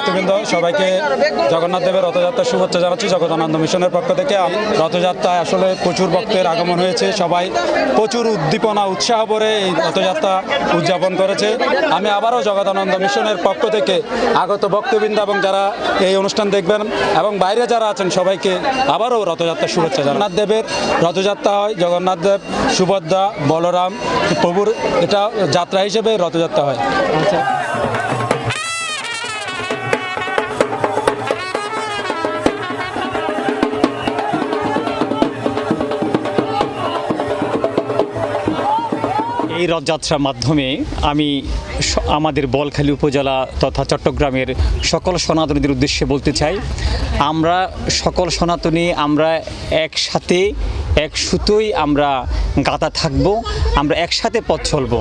ভক্তবৃন্দ সবাইকে জগন্নাথ দেবের রথযাত্রার শুভেচ্ছা জানাচ্ছি। জগদানন্দ মিশনের পক্ষ থেকে রথযাত্রায় আসলে প্রচুর ভক্তের আগমন হয়েছে। সবাই প্রচুর উদ্দীপনা, উৎসাহ ভরে এই রথযাত্রা উদযাপন করেছে। আমি আবারও জগদানন্দ মিশনের পক্ষ থেকে আগত ভক্তবৃন্দ এবং যারা এই অনুষ্ঠান দেখবেন এবং বাইরে যারা আছেন, সবাইকে আবারও রথযাত্রার শুভেচ্ছা জগন্নাথ দেবের রথযাত্রা হয় জগন্নাথ দেব, সুভদ্রা, বলরাম, প্রভুর এটা যাত্রা হিসেবে রথযাত্রা হয়। এই রথযাত্রার মাধ্যমে আমি আমাদের বলখালী উপজেলা তথা চট্টগ্রামের সকল সনাতনীদের উদ্দেশ্যে বলতে চাই, আমরা সকল সনাতনী, আমরা একসাথে, এক সুতোই আমরা গাঁথা থাকব, আমরা একসাথে পথ চলবো।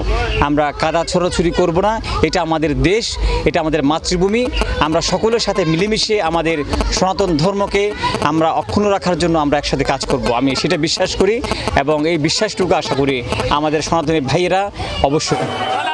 আমরা কাদা ছোড়াছুরি করব না, এটা আমাদের দেশ, এটা আমাদের মাতৃভূমি। আমরা সকলের সাথে মিলেমিশে আমাদের সনাতন ধর্মকে আমরা অক্ষুণ্ণ রাখার জন্য আমরা একসাথে কাজ করব। আমি সেটা বিশ্বাস করি এবং এই বিশ্বাসটুকু আশা করি আমাদের সনাতনী ভাইয়েরা অবশ্যই।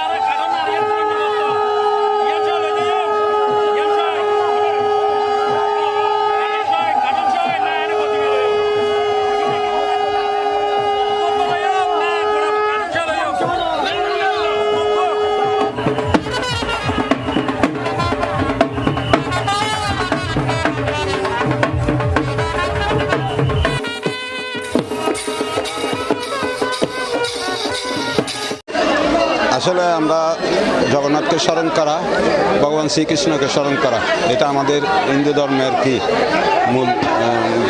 আমরা জগন্নাথকে স্মরণ করা ভগবান শ্রীকৃষ্ণকে স্মরণ করা। এটা আমাদের হিন্দু ধর্মের কি? মূল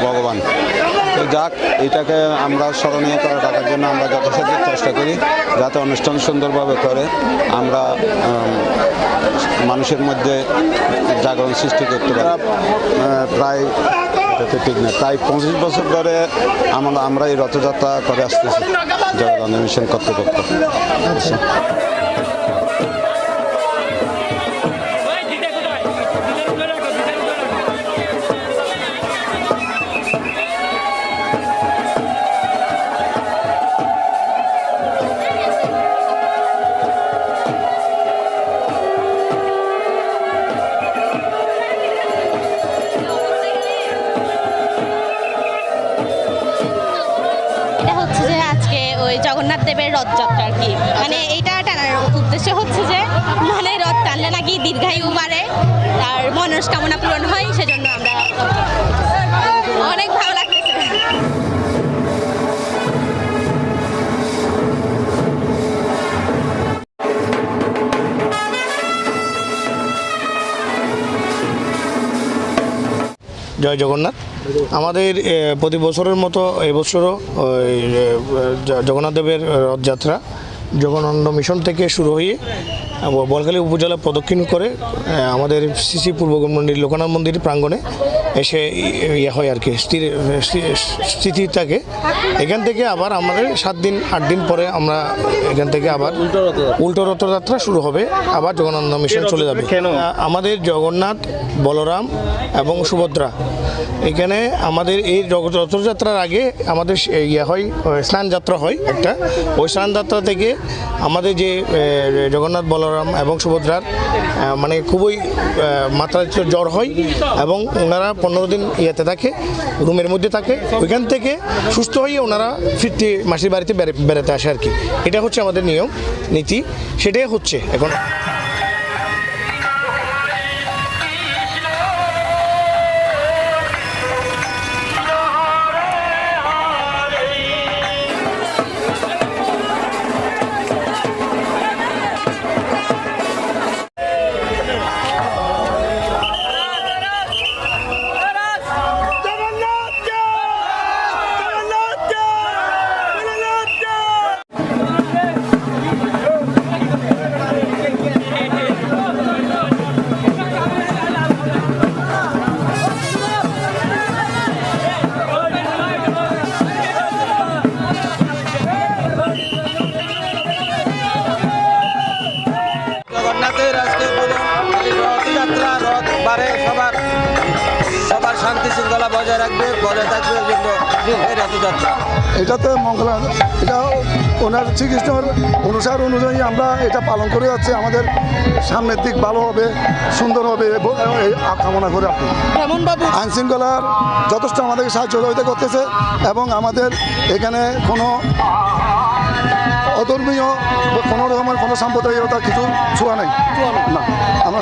ভগবান। তো যাক এটাকে আমরা স্মরণীয় করে রাখার জন্য আমরা যথাসাধ্য চেষ্টা করি যাতে অনুষ্ঠান সুন্দরভাবে করে। আমরা মানুষের মধ্যে জাগরণ সৃষ্টি করতে পারি। প্রায় ঠিক না প্রায় পঁচিশ বছর ধরে আমরা আমরা এই রথযাত্রা করে আসতেছি জগদানন্দ মিশন কর্তৃপক্ষ। এটা হচ্ছে যে আজকে ওই জগন্নাথ দেবের রথযাত্রা আর কি। মানে এইটা টানার উদ্দেশ্য হচ্ছে যে মানে রথ টানলে নাকি দীর্ঘায়ু মারে তার মনস্কামনা পূরণ হয়, সেজন্য আমরা জয় জগন্নাথ। আমাদের প্রতি বছরের মতো এবছরও জগন্নাথ দেবের রথযাত্রা। জগনানন্দ মিশন থেকে শুরু হয়ে বলখালী উপজেলা প্রদক্ষিণ করে আমাদের সিসি পূর্ব মন্দির লোকনাথ মন্দির প্রাঙ্গণে এসে ইয়ে হয় আর কি স্থির স্থিতি থাকে। এখান থেকে আবার আমাদের সাত দিন আট দিন পরে আমরা এখান থেকে আবার উল্টো রথযাত্রা। শুরু হবে আবার জগন্নাথ মিশন চলে যাবে। আমাদের জগন্নাথ বলরাম এবং সুভদ্রা। এখানে আমাদের এই রথযাত্রার আগে আমাদের ইয়ে হয় স্নান যাত্রা হয় একটা। ওই স্নান যাত্রা থেকে আমাদের যে জগন্নাথ বলরাম এবং সুভদ্রার মানে খুবই মাত্রাতিরিক্ত জ্বর হয় এবং ওনারা পনেরো দিন ইয়েতে থাকে, রুমের মধ্যে থাকে, ওইখান থেকে সুস্থ হয়ে ওনারা ফিরতে, মাসির বাড়িতে বেড়াতে আসে আর কি। এটা হচ্ছে আমাদের নিয়ম, নীতি, সেটাই হচ্ছে এখন। বারে সবার সবার শান্তি শৃঙ্খলা বজায় রাখবে বজায় থাকবে এই জন্য এই রথযাত্রা। এটাতে মঙ্গল এটা ওনার শ্রীকৃষ্ণর অনুসার অনুযায়ী আমরা এটা পালন করে যাচ্ছি। আমাদের সামনের দিক ভালো হবে সুন্দর হবে এই কামনা করে আপনি। আইন শৃঙ্খলার যথেষ্ট আমাদেরকে সাহায্য সহযোগিতা করতেছে এবং আমাদের এখানে কোনো অধর্মীয় কোনো রকমের কোনো সাম্প্রদায়িকতা কিছু ছোঁয়া নেই। না আমরা